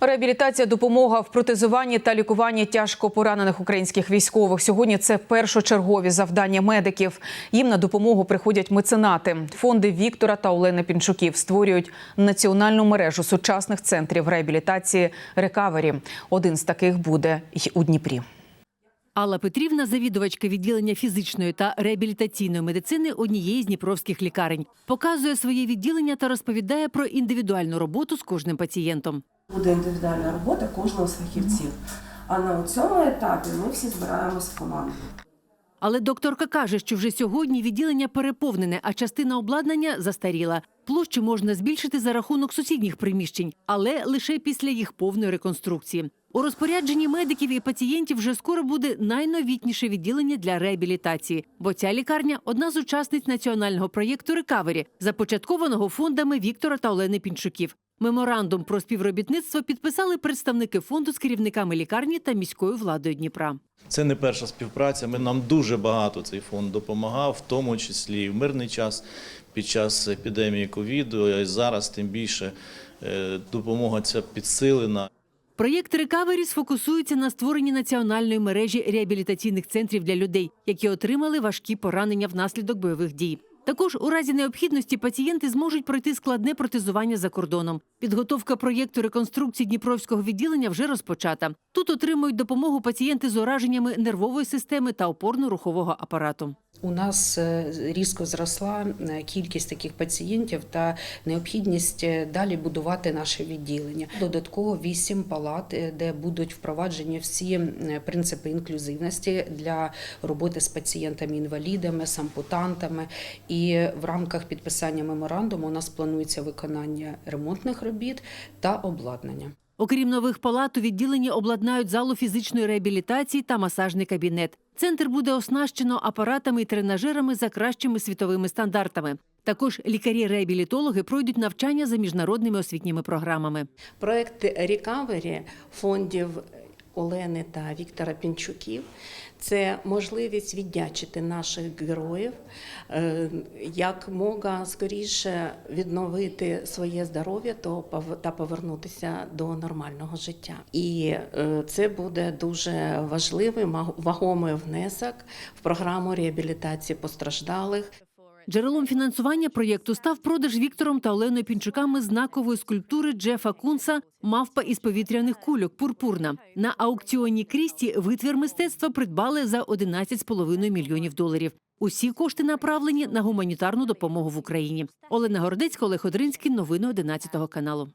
Реабілітація, допомога в протезуванні та лікуванні тяжко поранених українських військових. Сьогодні це першочергові завдання медиків. Їм на допомогу приходять меценати. Фонди Віктора та Олени Пінчуків створюють національну мережу сучасних центрів реабілітації Рекавері. Один з таких буде й у Дніпрі. Алла Петрівна, завідувачка відділення фізичної та реабілітаційної медицини однієї з дніпровських лікарень, показує своє відділення та розповідає про індивідуальну роботу з кожним пацієнтом. Буде індивідуальна робота кожного з фахівців. А на цьому етапі ми всі збираємось в команду. Але докторка каже, що вже сьогодні відділення переповнене, а частина обладнання застаріла. Площу можна збільшити за рахунок сусідніх приміщень, але лише після їх повної реконструкції. У розпорядженні медиків і пацієнтів вже скоро буде найновітніше відділення для реабілітації, бо ця лікарня одна з учасниць національного проєкту Рекавері, започаткованого фондами Віктора та Олени Пінчуків. Меморандум про співробітництво підписали представники фонду з керівниками лікарні та міською владою Дніпра. Це не перша співпраця. Ми нам дуже багато цей фонд допомагав, в тому числі і в мирний час під час епідемії ковіду. І зараз тим більше е, допомога ця підсилена. Проєкт Рекавері сфокусується на створенні національної мережі реабілітаційних центрів для людей, які отримали важкі поранення внаслідок бойових дій. Також у разі необхідності пацієнти зможуть пройти складне протезування за кордоном. Підготовка проєкту реконструкції Дніпровського відділення вже розпочата. Тут отримують допомогу пацієнти з ураженнями нервової системи та опорно-рухового апарату. У нас е, різко зросла е, кількість таких пацієнтів та необхідність е, далі будувати наше відділення. Додатково вісім палат, де будуть впроваджені всі принципи інклюзивності для роботи з пацієнтами-інвалідами, з ампутантами. І в рамках підписання меморандуму у нас планується виконання ремонтних робіт та обладнання. Окрім нових палат, у відділенні обладнають залу фізичної реабілітації та масажний кабінет. Центр буде оснащено апаратами і тренажерами за кращими світовими стандартами. Також лікарі-реабілітологи пройдуть навчання за міжнародними освітніми програмами. Проект Рікавері фондів Олени та Віктора Пінчуків це можливість віддячити наших героїв, е, як мога скоріше відновити своє здоров'я та повернутися до нормального життя. І е, це буде дуже важливий вагомий внесок в програму реабілітації постраждалих. Джерелом фінансування проєкту став продаж Віктором та Оленою Пінчуками знакової скульптури Джефа Кунса Мавпа із повітряних кульок Пурпурна. На аукціоні Крісті витвір мистецтва придбали за 11,5 мільйонів доларів. Усі кошти направлені на гуманітарну допомогу в Україні. Олена Гордецька, Олег Одринський. Новини 11 каналу.